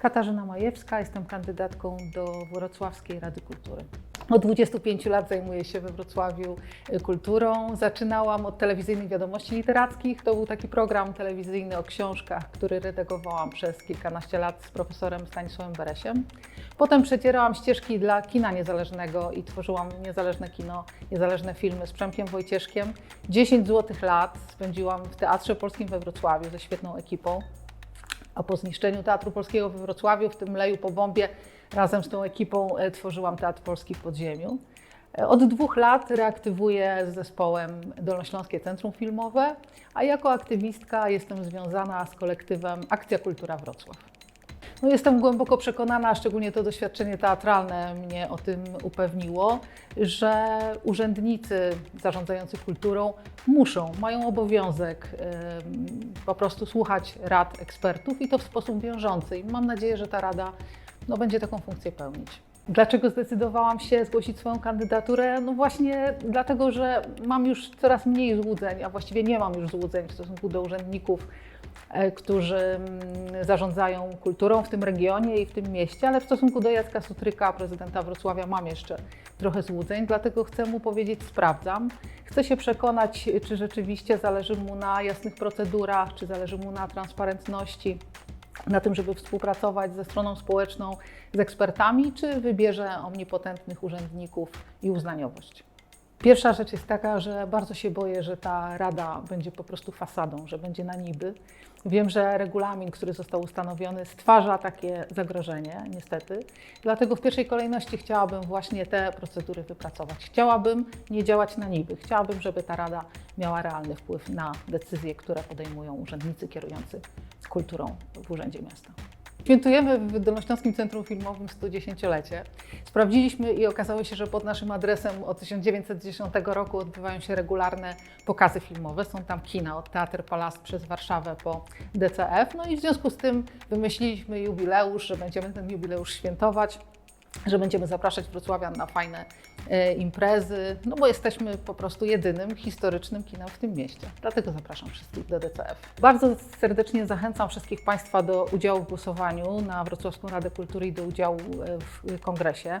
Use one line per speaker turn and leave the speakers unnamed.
Katarzyna Majewska, jestem kandydatką do Wrocławskiej Rady Kultury. Od 25 lat zajmuję się we Wrocławiu y, kulturą. Zaczynałam od telewizyjnych wiadomości literackich. To był taki program telewizyjny o książkach, który redagowałam przez kilkanaście lat z profesorem Stanisławem Beresiem. Potem przecierałam ścieżki dla kina niezależnego i tworzyłam niezależne kino, niezależne filmy z Przemkiem Wojcieszkiem. 10 złotych lat spędziłam w Teatrze Polskim we Wrocławiu ze świetną ekipą. A po zniszczeniu Teatru Polskiego we Wrocławiu, w tym leju po bombie, razem z tą ekipą e, tworzyłam Teatr Polski w Podziemiu. E, Od dwóch lat reaktywuję z zespołem Dolnośląskie Centrum Filmowe, a jako aktywistka jestem związana z kolektywem Akcja Kultura Wrocław. No jestem głęboko przekonana, szczególnie to doświadczenie teatralne mnie o tym upewniło, że urzędnicy zarządzający kulturą muszą, mają obowiązek po prostu słuchać rad ekspertów i to w sposób wiążący. I mam nadzieję, że ta rada no, będzie taką funkcję pełnić. Dlaczego zdecydowałam się zgłosić swoją kandydaturę? No właśnie dlatego, że mam już coraz mniej złudzeń, a właściwie nie mam już złudzeń w stosunku do urzędników, którzy mm, zarządzają kulturą w tym regionie i w tym mieście, ale w stosunku do Jacka Sutryka, prezydenta Wrocławia, mam jeszcze trochę złudzeń, dlatego chcę mu powiedzieć, sprawdzam. Chcę się przekonać, czy rzeczywiście zależy mu na jasnych procedurach, czy zależy mu na transparentności, na tym, żeby współpracować ze stroną społeczną, z ekspertami, czy wybierze omnipotentnych urzędników i uznaniowość. Pierwsza rzecz jest taka, że bardzo się boję, że ta rada będzie po prostu fasadą, że będzie na niby. Wiem, że regulamin, który został ustanowiony, stwarza takie zagrożenie, niestety. Dlatego w pierwszej kolejności chciałabym właśnie te procedury wypracować. Chciałabym nie działać na niby. Chciałabym, żeby ta rada miała realny wpływ na decyzje, które podejmują urzędnicy kierujący kulturą w Urzędzie Miasta. Świętujemy w Dolnośląskim Centrum Filmowym 110-lecie. Sprawdziliśmy i okazało się, że pod naszym adresem od 1910 roku odbywają się regularne pokazy filmowe. Są tam kina od Teatr przez Warszawę po DCF. No i w związku z tym wymyśliliśmy jubileusz, że będziemy ten jubileusz świętować że będziemy zapraszać wrocławian na fajne e, imprezy, no bo jesteśmy po prostu jedynym historycznym kinem w tym mieście. Dlatego zapraszam wszystkich do DCF. Bardzo serdecznie zachęcam wszystkich Państwa do udziału w głosowaniu na Wrocławską Radę Kultury i do udziału e, w kongresie.